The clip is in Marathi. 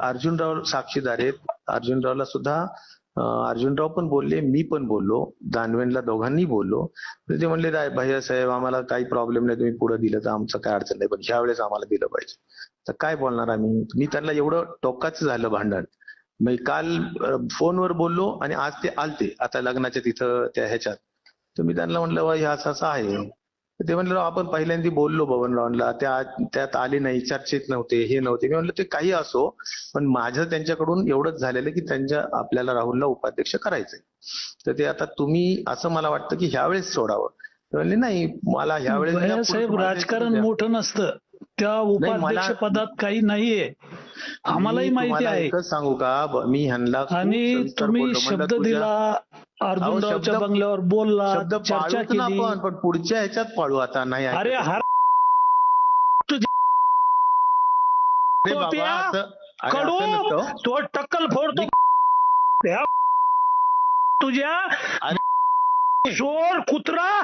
अर्जुनराव साक्षीदार आहेत. अर्जुनरावला सुद्धा अर्जुनराव पण बोलले मी पण बोललो दानवेनला दोघांनी बोललो. ते म्हणले भैया साहेब आम्हाला काही प्रॉब्लेम नाही तुम्ही पुढे दिलं तर आमचं काय अडचण नाही पण ह्या वेळेस आम्हाला दिलं पाहिजे. तर काय बोलणार आम्ही? मी त्यांना एवढं टोकाचं झालं भांडण. मी काल फोनवर बोललो आणि आज ते आलते. आता लग्नाच्या तिथं त्या ह्याच्यात. तर मी त्यांना म्हणलं "वा, हे असं असं आहे. ते म्हणलं "राव, आपण पहिल्यांदा बोललो बबनरावांना त्या त्यात आले नाही चर्चेत नव्हते हे नव्हते. मी म्हणलं ते काही असो पण माझं त्यांच्याकडून एवढंच झालेलं की त्यांच्या आपल्याला राहुलला उपाध्यक्ष करायचंय. तर ते आता तुम्ही असं मला वाटतं की ह्यावेळेस सोडावं. ते म्हणले नाही मला ह्यावेळेस साहेब राजकारण द्या." मोठं नसतं. त्या उपाध्यक्ष पदात काही नाहीये. आम्हालाही माहिती आहे. सांगू का? मी ह्यांना आणि तुम्ही शब्द दिला अर्जुनरावच्या बंगल्यावर बोलला शब्द चर्चा पाळूच ना केली आपण पण पुढच्या ह्याच्यात पाळू आता नाही ऐकत. अरे हर अरे बाबा, टोप्या, असं- अरे कडू असं नसतं. तो टक्कल फोडतो तुझ्या अरे- चोर कुत्रा